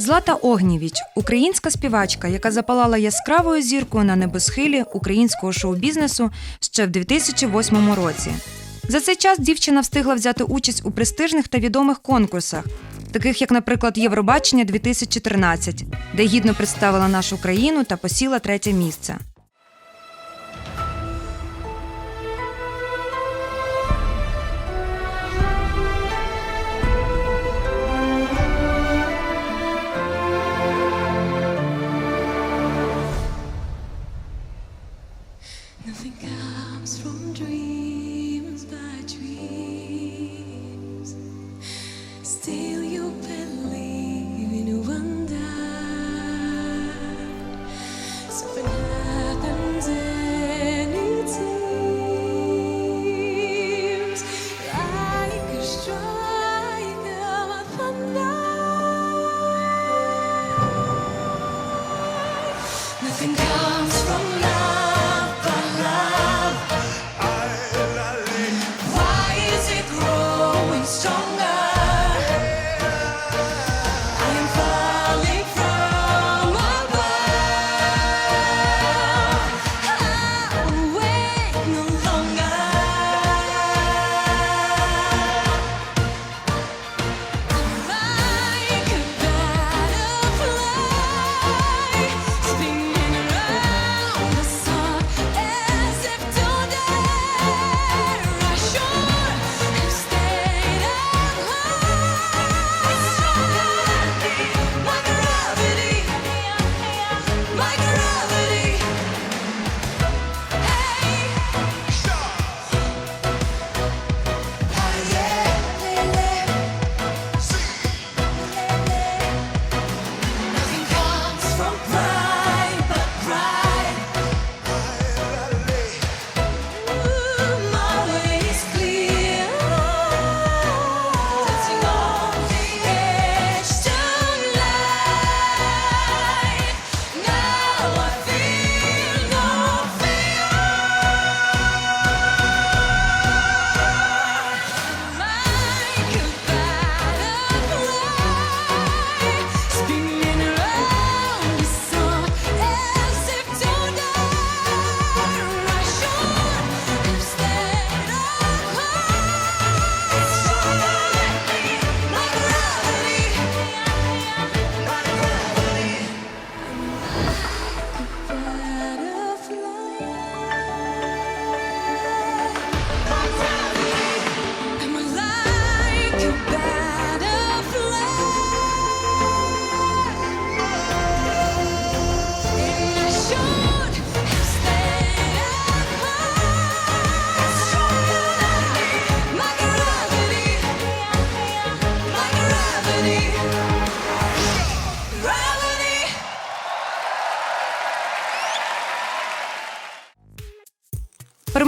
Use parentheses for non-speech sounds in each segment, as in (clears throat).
Злата Огнєвіч українська співачка, яка запалала яскравою зіркою на небосхилі українського шоу-бізнесу ще в 2008 році. За цей час дівчина встигла взяти участь у престижних та відомих конкурсах, таких як, наприклад, Євробачення 2013, де гідно представила нашу країну та посіла третє місце.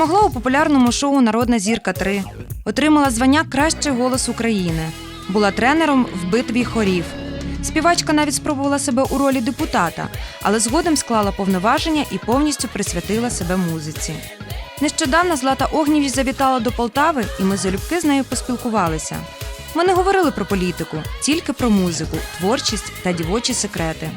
Перемогла у популярному шоу Народна зірка 3 отримала звання Кращий голос України, була тренером в битві хорів. Співачка навіть спробувала себе у ролі депутата, але згодом склала повноваження і повністю присвятила себе музиці. Нещодавно Злата Огнєвіч завітала до Полтави, і ми залюбки з нею поспілкувалися. Ми не говорили про політику, тільки про музику, творчість та дівочі секрети.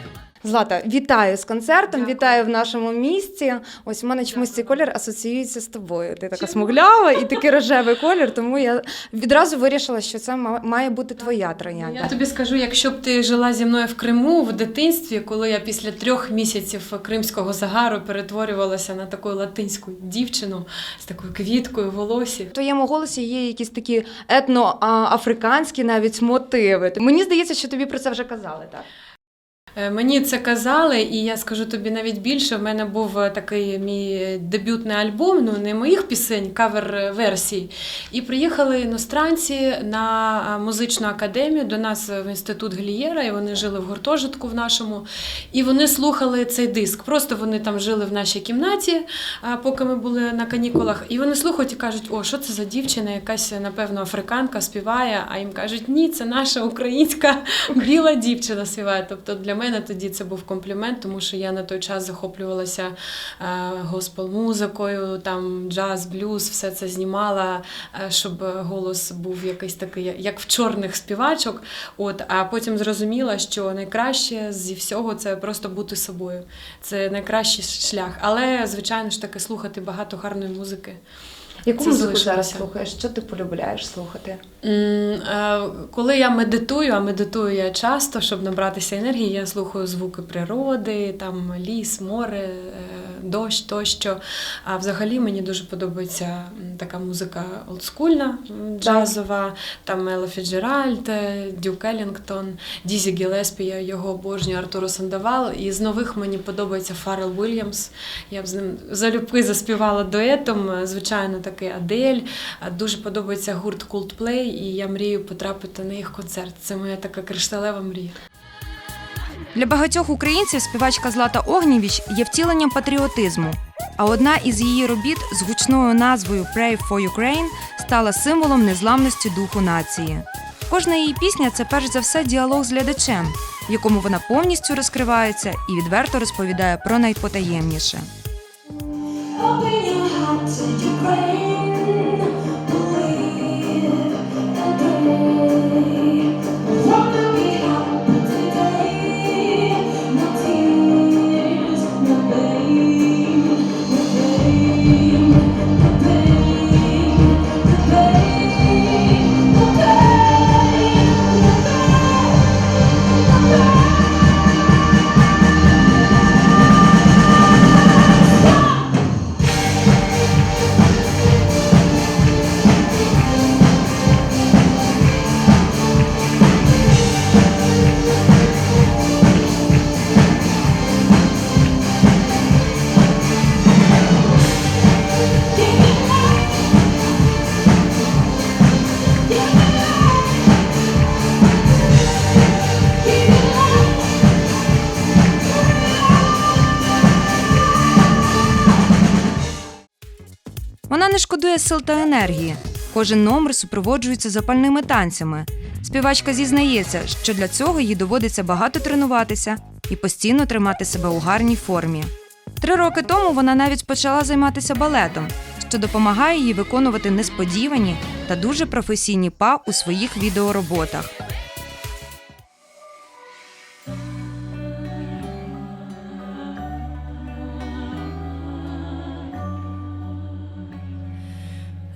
Злата, вітаю з концертом, вітаю в нашому місті. Ось у мене чомусь цей колір асоціюється з тобою. Ти така смуглява і такий (laughs) рожевий колір, тому я відразу вирішила, що це ма- має бути твоя Я тобі скажу, якщо б ти жила зі мною в Криму в дитинстві, коли я після трьох місяців кримського загару перетворювалася на таку латинську дівчину з такою квіткою в волосі. В твоєму голосі є якісь такі етноафриканські навіть мотиви. Мені здається, що тобі про це вже казали, так? Е, Мені це казали, і я скажу тобі навіть більше. В мене був е, такий мій дебютний альбом, ну не моїх пісень, кавер-версій. І приїхали іностранці на е, музичну академію до нас в інститут Глієра, і вони жили в гуртожитку в нашому. І вони слухали цей диск. Просто вони там жили в нашій кімнаті, е, поки ми були на канікулах. І вони слухають і кажуть, о, що це за дівчина, якась, напевно, африканка співає. А їм кажуть, ні, це наша українська (laughs) біла дівчина співає. Тобто для мене. Мене тоді це був комплімент, тому що я на той час захоплювалася е, госпел-музикою, там джаз, блюз, все це знімала, е, щоб голос був якийсь такий, як в чорних співачок. От, а потім зрозуміла, що найкраще зі всього це просто бути собою. Це найкращий шлях. Але, звичайно ж таки, слухати багато гарної музики. Яку музику зараз слухаєш? Що ти полюбляєш слухати? Е, Коли я медитую, а медитую я часто, щоб набратися енергії, я слухаю звуки природи, там ліс, море, е, дощ тощо. А взагалі мені дуже подобається така музика олдскульна, джазова, там Елла Фіджеральд, е, Дюк Еллінгтон, Дізі Гілеспі, я його обожнюю, Артуро Сандавал. І з нових мені подобається Фаррел Вільямс. Я б з ним залюбки заспівала дуетом. Е, Звичайно, такий Адель. Дуже подобається гурт Coldplay, і я мрію потрапити на їх концерт. Це моя така кришталева мрія. Для багатьох українців співачка Злата Огнєвіч є втіленням патріотизму. А одна із її робіт з гучною назвою Pray for Ukraine стала символом незламності духу нації. Кожна її пісня це перш за все діалог з глядачем, в якому вона повністю розкривається і відверто розповідає про найпотаємніше. Не шкодує сил та енергії. Кожен номер супроводжується запальними танцями. Співачка зізнається, що для цього їй доводиться багато тренуватися і постійно тримати себе у гарній формі. Три роки тому вона навіть почала займатися балетом, що допомагає їй виконувати несподівані та дуже професійні па у своїх відеороботах.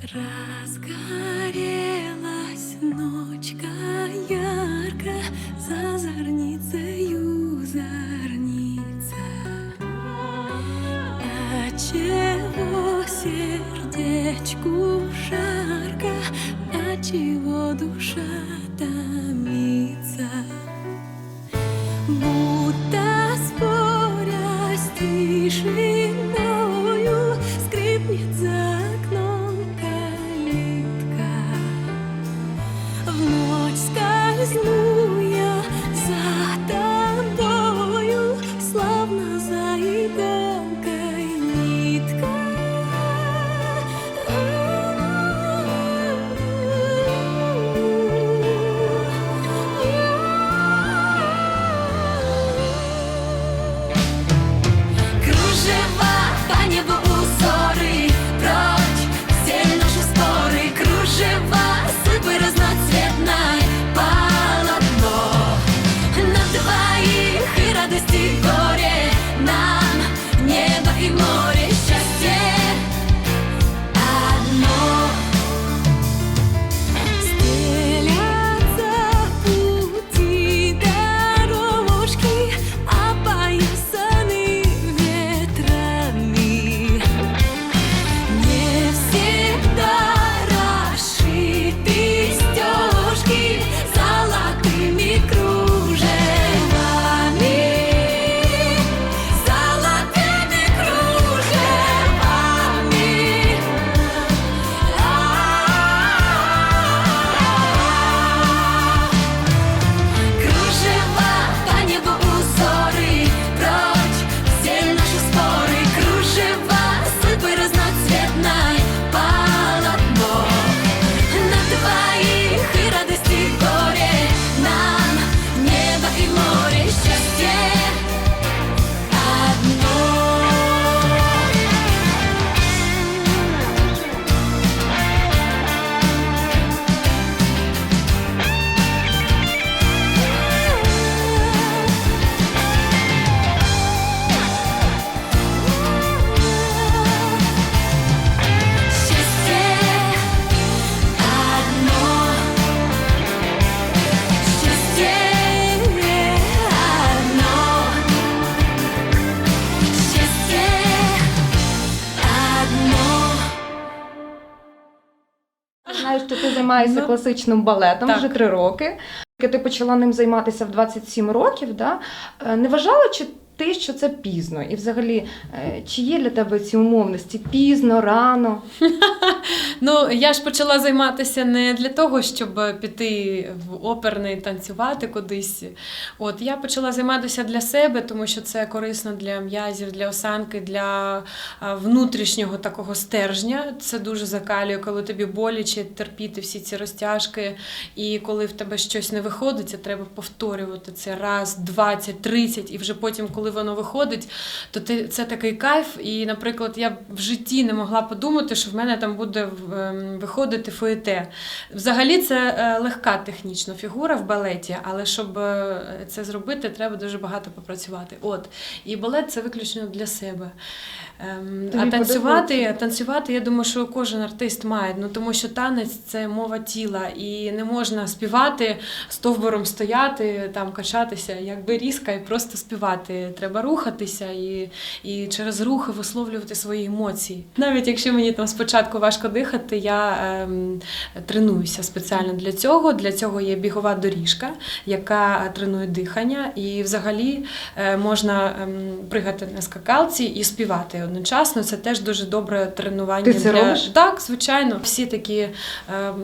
Разгорелась ночка ярко За зорницею Отчего сердечку жарко Отчего душа море счастья. Що ти займаєшся Ну, класичним балетом так. вже три роки. Ти почала ним займатися в 27 років. Да? Е, Не вважала чи ти, що це пізно? І взагалі, е, чи є для тебе ці умовності пізно, рано? (laughs) Ну, я ж почала займатися не для того, щоб піти в оперний танцювати кудись. От я почала займатися для себе, тому що це корисно для м'язів, для осанки, для внутрішнього такого стержня. Це дуже закалює, коли тобі боляче терпіти всі ці розтяжки. І коли в тебе щось не виходить, треба повторювати це раз, 20, 30, і вже потім, коли воно виходить, то ти це такий кайф. І, наприклад, я в житті не могла подумати, що в мене там буде ем, виходити фуєте. Взагалі, це е, легка технічна фігура в балеті, але щоб е, це зробити, треба дуже багато попрацювати. От і балет це виключно для себе. Ем, Тобі а танцювати, подобається? танцювати, я думаю, що кожен артист має. Ну тому що танець це мова тіла, і не можна співати стовбуром стояти, там качатися, якби різка, і просто співати. Треба рухатися і, і через рухи висловлювати свої емоції. Навіть якщо мені там спочатку важко дихати, я ем, тренуюся спеціально для цього. Для цього є бігова доріжка, яка тренує дихання, і взагалі е, можна ем, пригати на скакалці і співати одночасно. Це теж дуже добре тренування. Ти це для... робиш? Так, звичайно. Всі такі ем,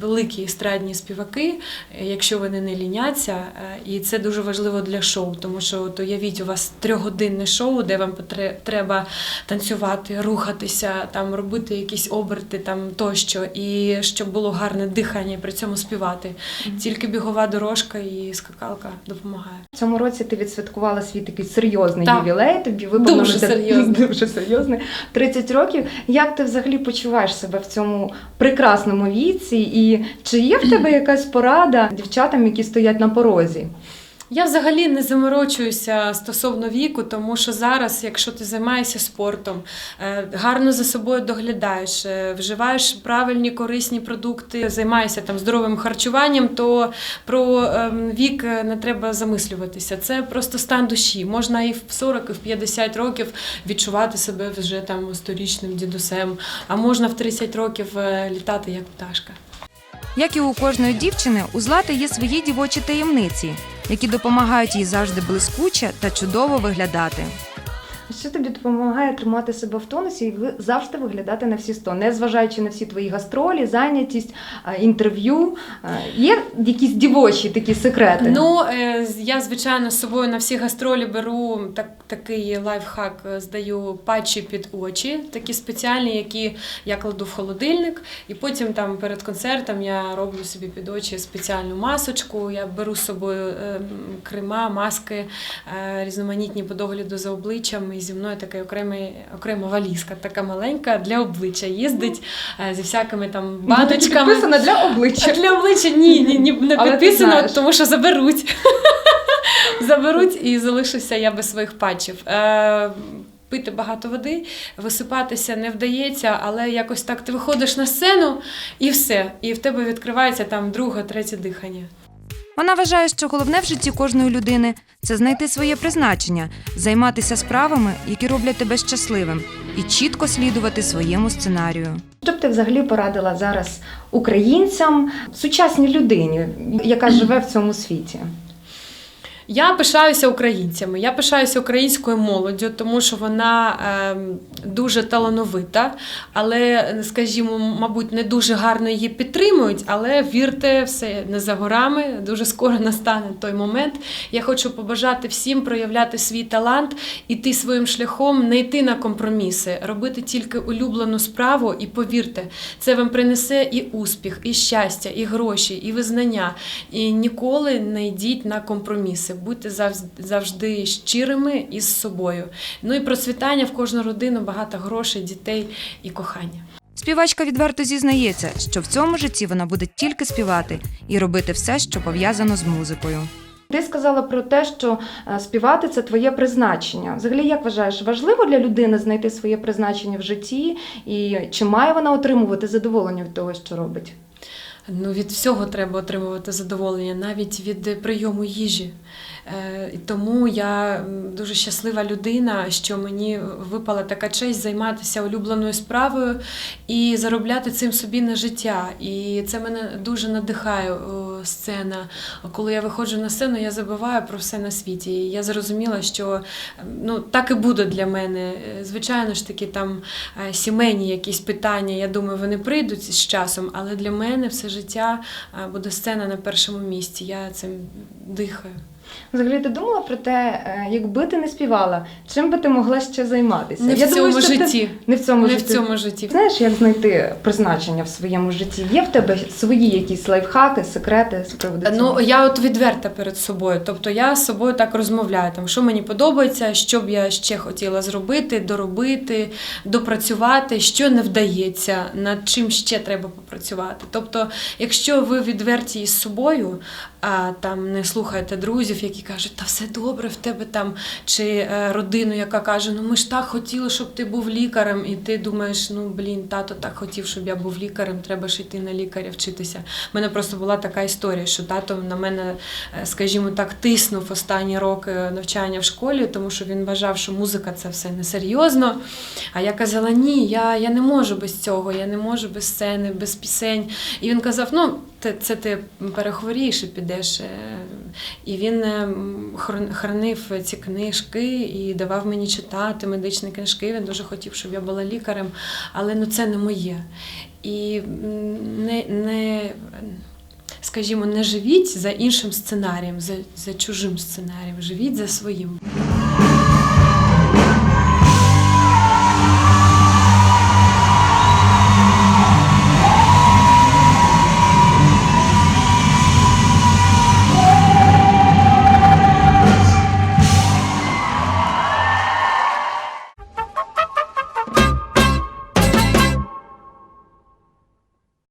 великі естрадні співаки, е, якщо вони не ліняться, е, і це дуже важливо для шоу, тому що от уявіть, у вас трьохгодинне шоу, де вам треба танцювати, рухатися, там робити якісь оберти там тощо, і щоб було гарне дихання, і при цьому співати. Тільки бігова дорожка і скакалка допомагає. В цьому році ти відсвяткувала свій такий серйозний Так. ювілей. Тобі виповнилося Дуже серйозний. (laughs) дуже серйозний 30 років. Як ти взагалі почуваєш себе в цьому прекрасному віці? І чи є в тебе (clears throat) якась порада дівчатам, які стоять на порозі? Я взагалі не заморочуюся стосовно віку, тому що зараз, якщо ти займаєшся спортом, е, гарно за собою доглядаєш, е, вживаєш правильні корисні продукти, займаєшся там здоровим харчуванням, то про ем, вік е, не треба замислюватися. Це просто стан душі. Можна і в 40, і в 50 років відчувати себе вже там сторічним дідусем, а можна в 30 років літати як пташка. Як і у кожної дівчини, у Злати є свої дівочі таємниці, які допомагають їй завжди блискуче та чудово виглядати. Що тобі допомагає тримати себе в тонусі і завжди виглядати на всі сто, незважаючи на всі твої гастролі, зайнятість, інтерв'ю? Є якісь дівочі такі секрети? Ну, е, я, звичайно, з собою на всі гастролі беру так, такий лайфхак, е, здаю патчі під очі, такі спеціальні, які я кладу в холодильник. І потім там перед концертом я роблю собі під очі спеціальну масочку. Я беру з собою е, крема, маски е, різноманітні по догляду за обличчям. І зі мною така окремий, окрема валізка, така маленька для обличчя. Їздить е, зі всякими там Ну, баночками. підписана для обличчя. Для обличчя ні, ні, ні не підписано, тому що заберуть. (laughs) заберуть і залишуся я без своїх патчів. Е, Пити багато води, висипатися не вдається, але якось так ти виходиш на сцену і все. І в тебе відкривається там друге, третє дихання. Вона вважає, що головне в житті кожної людини це знайти своє призначення, займатися справами, які роблять тебе щасливим, і чітко слідувати своєму сценарію. Що б ти взагалі порадила зараз українцям, сучасній людині, яка живе в цьому світі? Я пишаюся українцями, я пишаюся українською молоддю, тому що вона ем, дуже талановита, але, скажімо, мабуть, не дуже гарно її підтримують. Але вірте, все не за горами. Дуже скоро настане той момент. Я хочу побажати всім проявляти свій талант, іти своїм шляхом, не йти на компроміси, робити тільки улюблену справу, і повірте, це вам принесе і успіх, і щастя, і гроші, і визнання. І ніколи не йдіть на компроміси. Будьте завз- завжди щирими із собою. Ну і процвітання в кожну родину, багато грошей, дітей і кохання. Співачка відверто зізнається, що в цьому житті вона буде тільки співати і робити все, що пов'язано з музикою. Ти сказала про те, що е, співати це твоє призначення. Взагалі, як вважаєш, важливо для людини знайти своє призначення в житті, і чи має вона отримувати задоволення від того, що робить? Ну, від всього треба отримувати задоволення, навіть від прийому їжі. Е, Тому я дуже щаслива людина, що мені випала така честь займатися улюбленою справою і заробляти цим собі на життя. І це мене дуже надихає сцена. Коли я виходжу на сцену, я забуваю про все на світі. І я зрозуміла, що ем, ну, так і буде для мене. Е, Звичайно ж таки, там е, сімейні якісь питання, я думаю, вони прийдуть з часом, але для мене все життя е, буде сцена на першому місці. Я цим дихаю. Взагалі, ти думала про те, е, якби ти не співала, чим би ти могла ще займатися? Не в цьому думаю, що ти- житті. Не в цьому Не в житті. цьому житті. Знаєш, як знайти призначення в своєму житті? Є в тебе свої якісь лайфхаки, секрети з приводу цього? Ну, я от відверта перед собою. Тобто я з собою так розмовляю, там, що мені подобається, що б я ще хотіла зробити, доробити, допрацювати, що не вдається, над чим ще треба попрацювати. Тобто, якщо ви відверті із собою, а там не слухаєте друзів, які кажуть, та все добре в тебе там, чи е, родину, яка каже, ну ми ж так хотіли, щоб ти був лікарем, і ти думаєш, ну блін, тато так хотів, щоб я був лікарем, треба ж йти на лікаря вчитися. У мене просто була така історія, що тато на мене, е, скажімо так, тиснув останні роки навчання в школі, тому що він вважав, що музика це все несерйозно. А я казала, ні, я, я не можу без цього, я не можу без сцени, без пісень. І він казав: ну, це, це ти перехворієш і підеш. Е, І він е, хранив ці книжки і давав мені читати медичні книжки. Він дуже хотів, щоб я була лікарем, але ну це не моє. І не, не скажімо, не живіть за іншим сценарієм, за, за чужим сценарієм, живіть за своїм.